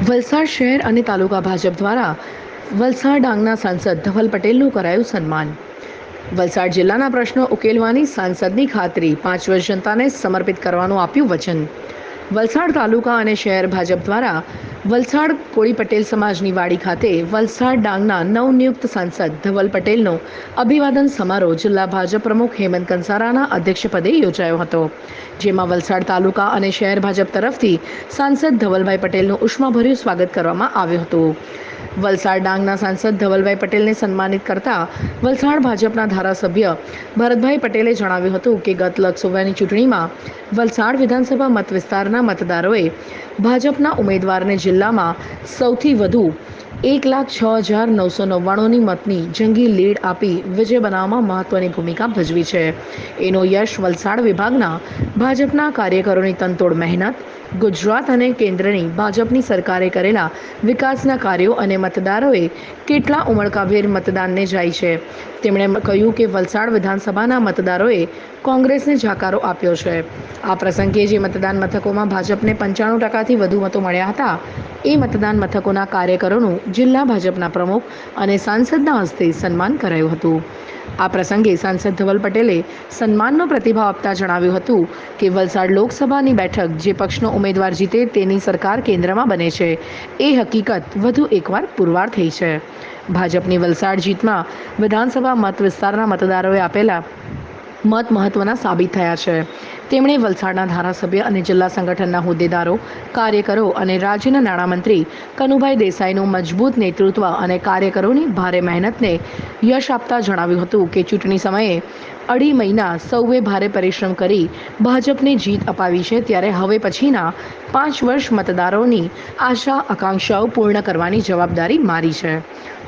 વલસાડ શહેર અને તાલુકા ભાજપ દ્વારા વલસાડ ડાંગના સાંસદ ધવલ પટેલનું કરાયું સન્માન. વલસાડ જિલ્લાના પ્રશ્નો ઉકેલવાની સાંસદની ખાતરી પાંચ વર્ષ જનતાને સમર્પિત કરવાનું આપ્યું વચન. વલસાડ તાલુકા અને શહેર ભાજપ દ્વારા વલસાડ કોળી પટેલ સમાજની વાડી ખાતે વલસાડ ડાંગના નવનિયુક્ત સાંસદ ધવલ પટેલનો અભિવાદન સમારોહ જિલ્લા ભાજપ પ્રમુખ હેમંત કંસારાના અધ્યક્ષપદે યોજાયો હતો. જેમાં વલસાડ તાલુકા અને શહેર ભાજપ તરફથી સાંસદ ધવલભાઈ પટેલનું ઉષ્માભર્યું સ્વાગત કરવામાં આવ્યું હતું. વલસાડ ડાંગના સાંસદ ધવલભાઈ પટેલને સન્માનિત કરતા વલસાડ ભાજપના ધારાસભ્ય ભરતભાઈ પટેલે જણાવ્યું હતું કે ગત લોકસભાની ચૂંટણીમાં વલસાડ વિધાનસભા મત વિસ્તારના મતદારોએ ભાજપના ઉમેદવારને જિલ્લામાં સૌથી વધુ એક લાખ છ હજાર નવસો નવ્વાણુંની મતની જંગી લીડ આપી વિજય બનાવવામાં મહત્વની ભૂમિકા ભજવી છે. એનો યશ વલસાડ વિભાગના ભાજપના કાર્યકરોની તનતોડ મહેનત, ગુજરાત અને કેન્દ્રની ભાજપની સરકારે કરેલા વિકાસના કાર્યો અને મતદારોએ કેટલા ઉમળકાભેર મતદાનને જાય છે. તેમણે કહ્યું કે વલસાડ વિધાનસભાના મતદારોએ કોંગ્રેસને જાકારો આપ્યો છે. આ પ્રસંગે જે મતદાન મથકોમાં ભાજપને પંચાણું ટકાથી વધુ મતો મળ્યા હતા એ મતદાન મથકોના કાર્યકરોનું જિલ્લા ભાજપના પ્રમુખ અને સાંસદના હસ્તે સન્માન કરાયું હતું. આ પ્રસંગે સાંસદ ધવલ પટેલે સન્માનનો પ્રતિભાવ આપતા જણાવ્યું હતું કે વલસાડ લોકસભાની બેઠક જે પક્ષનો ઉમેદવાર જીતે તેની સરકાર કેન્દ્રમાં બને છે. એ હકીકત વધુ એકવાર પુરવાર થઈ છે. ભાજપની વલસાડ જીતમાં વિધાનસભા મત વિસ્તારના મતદારોએ આપેલા મત મહત્વના સાબિત થયા છે. તેમણે વલસાડના ધારાસભ્ય અને જિલ્લા સંગઠનના હોદ્દેદારો, કાર્યકરો અને રાજ્યના નાણામંત્રી કનુભાઈ દેસાઈનું મજબૂત નેતૃત્વ અને કાર્યકરોની ભારે મહેનતને યશ આપતા જણાવ્યું હતું કે ચૂંટણી સમયે અઢી મહિના સૌએ ભારે પરિશ્રમ કરી ભાજપને જીત અપાવી છે, ત્યારે હવે પછીના પાંચ વર્ષ મતદારોની આશા આકાંક્ષાઓ પૂર્ણ કરવાની જવાબદારી મારી છે.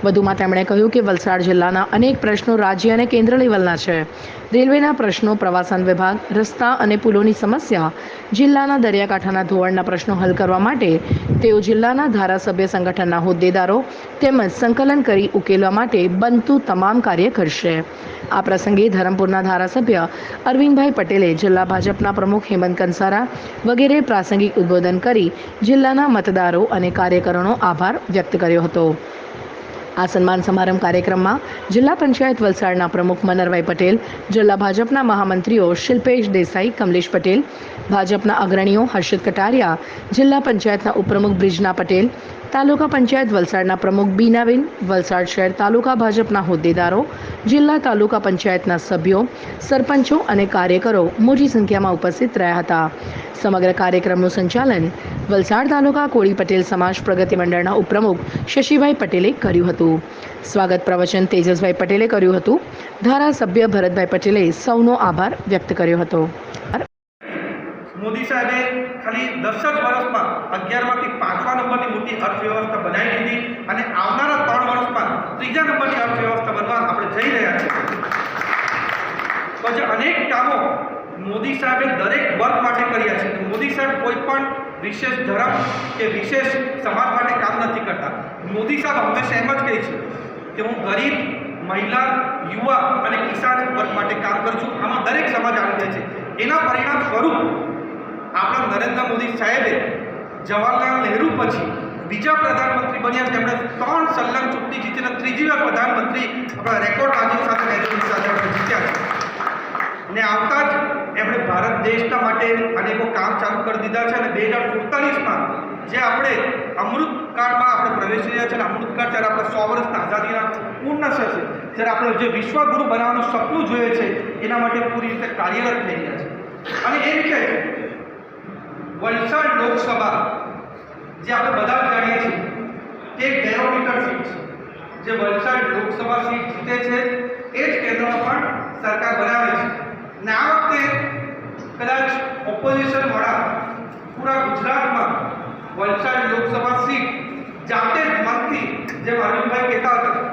વધુમાં તેમણે કહ્યું કે વલસાડ જિલ્લાના અનેક પ્રશ્નો રાજ્ય અને કેન્દ્ર લેવલના છે. રેલવેના પ્રશ્નો, પ્રવાસન વિભાગ, રસ્તા અને પુલોની સમસ્યા, જિલ્લાના દરિયાકાંઠાના ધોવાણના પ્રશ્નો હલ કરવા માટે તેઓ જિલ્લાના ધારાસભ્ય સંગઠનના હોદ્દેદારો તેમજ સંકલન કરી ઉકેલવા માટે બનતું તમામ કાર્ય કરશે. આ પ્રસંગે ધરમપુરના ધારાસભ્ય અરવિંદભાઈ પટેલે જિલ્લા ભાજપના પ્રમુખ હેમંત કંસારા વગેરે પ્રાસંગિક ઉદ્બોધન કરી જિલ્લાના મતદારો અને કાર્યકરોનો આભાર વ્યક્ત કર્યો હતો. આ સન્માન સમારંભ કાર્યક્રમમાં જિલ્લા પંચાયત વલસાડના પ્રમુખ મનરભાઈ પટેલ, જિલ્લા ભાજપના મહામંત્રીઓ શિલ્પેશ દેસાઈ, કમલેશ પટેલ, ભાજપના અગ્રણીઓ હર્ષદ કટારિયા, જિલ્લા પંચાયતના ઉપપ્રમુખ બ્રિજના પટેલ, તાલુકા પંચાયત વલસાડના પ્રમુખ બીનાબેન, વલસાડ શહેર તાલુકા ભાજપના હોદ્દેદારો, જિલ્લા તાલુકા પંચાયતના સભ્યો, સરપંચો અને કાર્યકરો મોટી સંખ્યામાં ઉપસ્થિત રહ્યા હતા. સમગ્ર કાર્યક્રમનું સંચાલન વલસાડ તાલુકા કોળી પટેલ સમાજ પ્રગતિ મંડળના ઉપપ્રમુખ શશીભાઈ પટેલે કર્યું હતું. સ્વાગત પ્રવચન તેજસભાઈ પટેલે કર્યું હતું. ધારાસભ્ય ભરતભાઈ પટેલે સૌનો આભાર વ્યક્ત કર્યો હતો. મોદી સાહેબે ખાલી દસ જ વર્ષમાં અગિયારમાંથી પાંચમા નંબરની મોટી અર્થવ્યવસ્થા બનાવી દીધી અને આવનારા ત્રણ વર્ષમાં ત્રીજા નંબરની અર્થવ્યવસ્થા બનવા આપણે જઈ રહ્યા છીએ. તો અનેક કામો મોદી સાહેબે દરેક વર્ગ માટે કર્યા છે. સાહેબ કોઈ પણ વિશેષ ધર્મ કે વિશેષ સમાજ માટે કામ નથી કરતા. મોદી સાહેબ હંમેશા એમ જ કહે છે કે હું ગરીબ, મહિલા, યુવા અને કિસાન વર્ગ માટે કામ કરું છું. આમાં દરેક સમાજ આવી છે. એના પરિણામ સ્વરૂપ આપણા નરેન્દ્ર મોદી સાહેબે જવાહરલાલ નહેરુ પછી બીજા પ્રધાનમંત્રી બન્યા તેમણે ત્રણ સલ્લંગ ચૂંટણી જીતીને ત્રીજી વાર પ્રધાનમંત્રી આપણા રેકોર્ડ આજે સાથે જીત્યા છે. ને આવતા ભારત દેશના માટે અનેકો કામ ચાલુ કરી દીધા છે અને બે હજાર સુડતાલીસમાં જે આપણે અમૃતકાળમાં આપણે પ્રવેશી રહ્યા છે અને અમૃતકાળ જ્યારે આપણે સો વર્ષ આઝાદીના પૂર્ણ થશે ત્યારે આપણે જે વિશ્વગુરુ બનાવવાનું સપનું જોઈએ છે, એના માટે પૂરી રીતે કાર્યરત થઈ રહ્યા છે. અને એ રીતે વલસાડ લોકસભા જે આપણે બધા જાણીએ છીએ, તે એક બેરોમીટર સીટ છે. જે વલસાડ લોકસભા સીટ જીતે છે, એ જ કેન્દ્રમાં પણ સરકાર બનાવે છે. ને આ વખતે કદાચ ઓપોઝિશન વાળા પૂરા ગુજરાતમાં વલસાડ લોકસભા સીટ જાતે જ મનથી જેમ અરવિંદભાઈ કહેતા હતા